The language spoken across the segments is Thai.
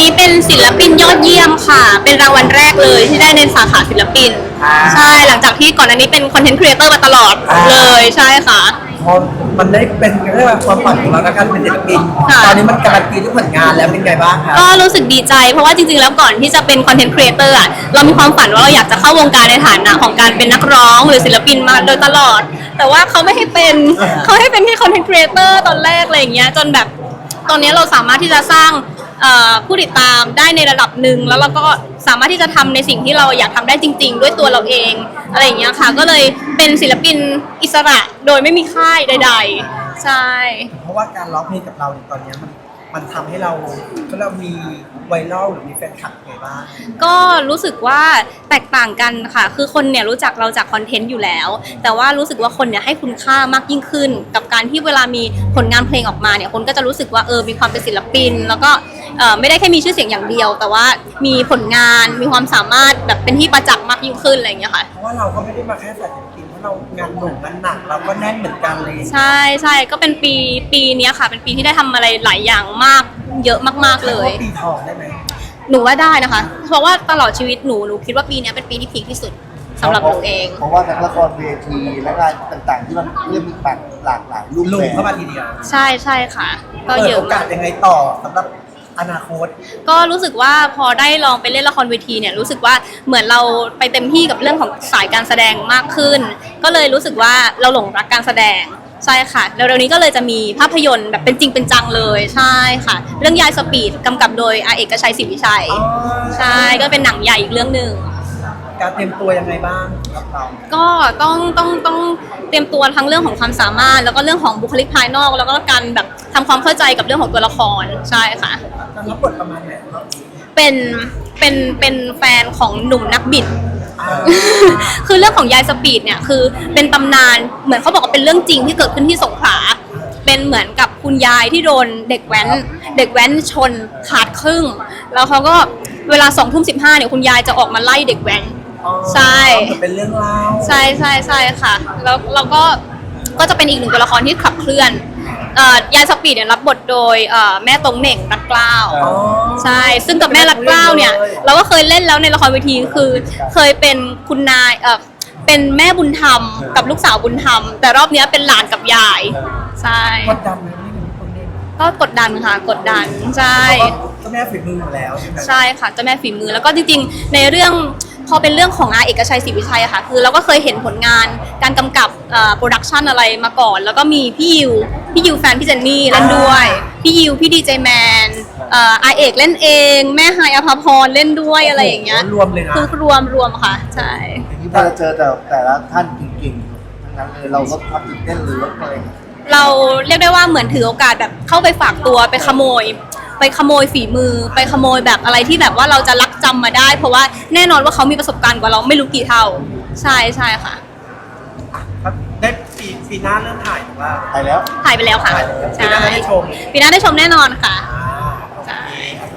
นี้เป็นศิลปินยอดเยี่ยมค่ะ เป็นรางวัลแรกเลยที่ได้ในสาขาศิลปิน อ่า ใช่ หลังจากที่ก่อนอันนี้เป็นคอนเทนต์ครีเอเตอร์มาตลอดอ่าเลยใช่ค่ะ พอมันได้เป็นเรียกว่าความฝันของเราแล้วกันเป็นศิลปินค่ะ ตอนนี้มันการันตีด้วยผลงานแล้วเป็นไงบ้างครับก็รู้สึกดีใจเพราะว่าจริงๆ แล้วก่อนที่จะเป็นคอนเทนต์ครีเอเตอร์อะเรามีความฝันว่าเราอยากจะเข้าวงการในฐานะของการเป็นนักร้องหรือศิลปินมาโดยตลอด แต่ว่าเขาไม่ให้เป็นอ่าเขาให้เป็นแค่คอนเทนต์ครีเอเตอร์ตอนแรกอะไรอย่างเงี้ยจนแบบตอนนี้เราสามารถที่จะสร้าง เอ่อผู้ติดตามได้ในระดับหนึ่งแล้วเราก็สามารถที่จะทำในสิ่งที่เราอยากทำได้จริง ๆ ด้วยตัวเราเองอะไรอย่างเงี้ยค่ะ ก็เลยเป็นศิลปินอิสระโดยไม่มีค่ายใด ๆ ใช่ เพราะว่าการร้องเพลงกับเราในตอนเนี้ยมันมันทำให้เราเรามีไวรัลหรือมีแฟนคลับไงบ้าง ก็รู้สึกว่าแตกต่างกันค่ะ คือคนเนี่ยรู้จักเราจากคอนเทนต์อยู่แล้ว แต่ว่ารู้สึกว่าคนเนี่ยให้คุณค่ามากยิ่งขึ้น กับการที่เวลามีผลงานเพลงออกมาเนี่ย คนก็จะรู้สึกว่าเออ มีความเป็นศิลปิน แล้วก็ เออไม่ได้แค่มีชื่อเสียงอย่างเดียว แต่ว่ามีผลงานมีความสามารถแบบเป็นที่ประจักษ์มากยิ่งขึ้นอะไรอย่างเงี้ยค่ะ เพราะว่าเราก็ไม่ได้มาแค่สายศิลปินเพราะเรางานหนุ่มงานหนักเราก็แน่นเหมือนกันเลยใช่ใช่ก็เป็นปีปีเนี้ยค่ะ เป็นปีที่ได้ทำอะไรหลายอย่างมากเยอะมากๆเลยว่าปีทองได้ไหมหนูว่าได้นะคะ เพราะว่าตลอดชีวิตหนูหนูคิดว่าปีเนี้ยเป็นปีที่พีคที่สุดสำหรับหนูเอง เพราะว่าทั้งละครเวทีและงานต่างๆ ที่มันเริ่มมีบัตรหลากหลายรูปลุแบงบเข้ามาทีเดียวใช่ใช่ค่ะ ก็เปิดเยอะโอกามากสยังไงต่อสำหรับ อนาคต ก็รู้สึกว่าพอได้ลองไปเล่นละครเวทีเนี่ยรู้สึกว่าเหมือนเราไปเต็มที่กับเรื่องของสายการแสดงมากขึ้น ก็เลยรู้สึกว่าเราหลงรักการแสดงใช่ค่ะเร็วๆนี้ก็เลยจะมีภาพยนตร์แบบเป็นจริงเป็นจังเลยใช่ค่ะ เรื่องยายสปีดกำกับโดยอาเอกชัยศรีวิชัย อ๋อ ใช่ก็เป็นหนังใหญ่อีกเรื่องหนึ่ง การเตรียมตัวยังไงบ้างกับเราก็ต้องต้องต้องเตรียมตัวทั้งเรื่องของความสามารถ แล้วก็เรื่องของบุคลิกภายนอก แล้วก็การแบบทำความเข้าใจกับเรื่องของตัวละครใช่ค่ะ การรับบทประมาณไหนครับเป็นเป็นเป็นแฟนของหนุ่มนักบิด อ่า คือเรื่องของยายสปีดเนี่ยคือเป็นตำนานเหมือนเขาบอกว่าเป็นเรื่องจริงที่เกิดขึ้นที่สงขลาเป็นเหมือนกับคุณยายที่โดนเด็กแว้น เด็กแว้นชนขาดครึ่ง แล้วเขาก็เวลาสองทุ่มสิบห้าเนี่ยคุณยายจะออกมาไล่เด็กแว้นอ๋อ ใช่เหมือนเป็นเรื่องเล่าใช่ใช่ใช่ค่ะ แล้วเราก็ก็จะเป็นอีกหนึ่งตัวละครที่ขับเคลื่อนเอ่อยายสปีดเนี่ยรับบทโดยเอ่อแม่ตรงเหน่งรัดเกล้า อ๋อ ใช่ ซึ่งกับแม่รัดเกล้าเนี่ยเราก็เคยเล่นแล้วในละครเวทีคือ เคยเป็นคุณนายเออเป็นแม่บุญธรรมกับลูกสาวบุญธรรม แต่รอบเนี้ยเป็นหลานกับยาย ใช่ กดดันไหมนี่เป็นคนเล่นก็กดดันค่ะ กดดัน ใช่เจ้า แม่ฝีมืออยู่แล้วใช่ไหมใช่ค่ะเจ้าแม่ฝีมือแล้วก็จริงๆ ในเรื่องพอเป็นเรื่องของอาเอกชัยศรีวิชัยอะค่ะ คือเราก็เคยเห็นผลงานการกำกับโปรดักชันอะไรมาก่อน แล้วก็มีพี่ยิวพี่ยิวแฟนพี่เจนนี่เล่นด้วย พี่ยิวพี่ดีเจแมนอาเอกเล่นเอง แม่ไฮายอภพรเล่นด้วยอะไรอย่างเงี้ยรวมเลยนะคือรวมรวมค่ะ ใช่ ที่เราเจอแต่แต่ละท่านเก่งๆทั้งนั้นเลยเราลดความตื่นเต้นหรือลดอะไรเราเรียกได้ว่าเหมือนถือโอกาสแบบเข้าไปฝากตัวไปขโมย ไปขโมยฝีมือ ไปขโมยแบบอะไรที่แบบว่าเราจะรักจำมาได้ เพราะว่าแน่นอนว่าเขามีประสบการณ์กว่าเราไม่รู้กี่เท่า ใช่ใช่ค่ะครับได้ปีปีหน้าเริ่มถ่ายหรือว่าไปแล้ว ถ่ายไปแล้วค่ะถ่ายแล้วปีใช่หน้าได้ชม ปีหน้าได้ชมแน่นอนค่ะอ่าใช่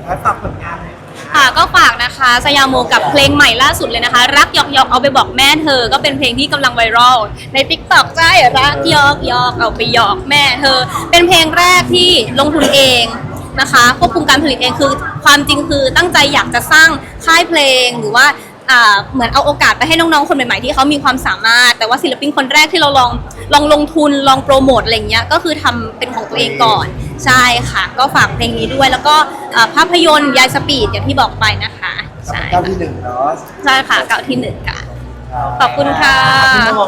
แล้วฝากผลงานหน่อยค่ะก็ฝากนะคะสยามโมกับเพลงใหม่ล่าสุดเลยนะคะ รักยอกยอกเอาไปบอกแม่เธอ ก็เป็นเพลงที่กำลังไวรัลใน t ิ k t o k ใช่รักยอกยอกเอาไปหยอกแม่เธอ เป็นเพลงแรกที่ลงทุนเอง นะคะควบคุมการผลิตเองคือความจริงคือตั้งใจอยากจะสร้างค่ายเพลงหรือว่าอ่าเหมือนเอาโอกาสไปให้น้องๆ คนใหม่ๆ ที่เขามีความสามารถ แต่ว่าศิลปินคนแรกที่เราลองลองลงทุนลองโปรโมทอะไรเงี้ยก็คือทำเป็นของตัวเองก่อนใช่ค่ะ ก็ฝากเพลงนี้ด้วย แล้วก็อ่าภาพยนตร์ยายสปีดอย่างที่บอกไปนะคะใช่เก้าที่หนึ่งเนาะใช่ค่ะเก่าที่หนึ่งค่ะขอบคุณค่ะพี่น้อง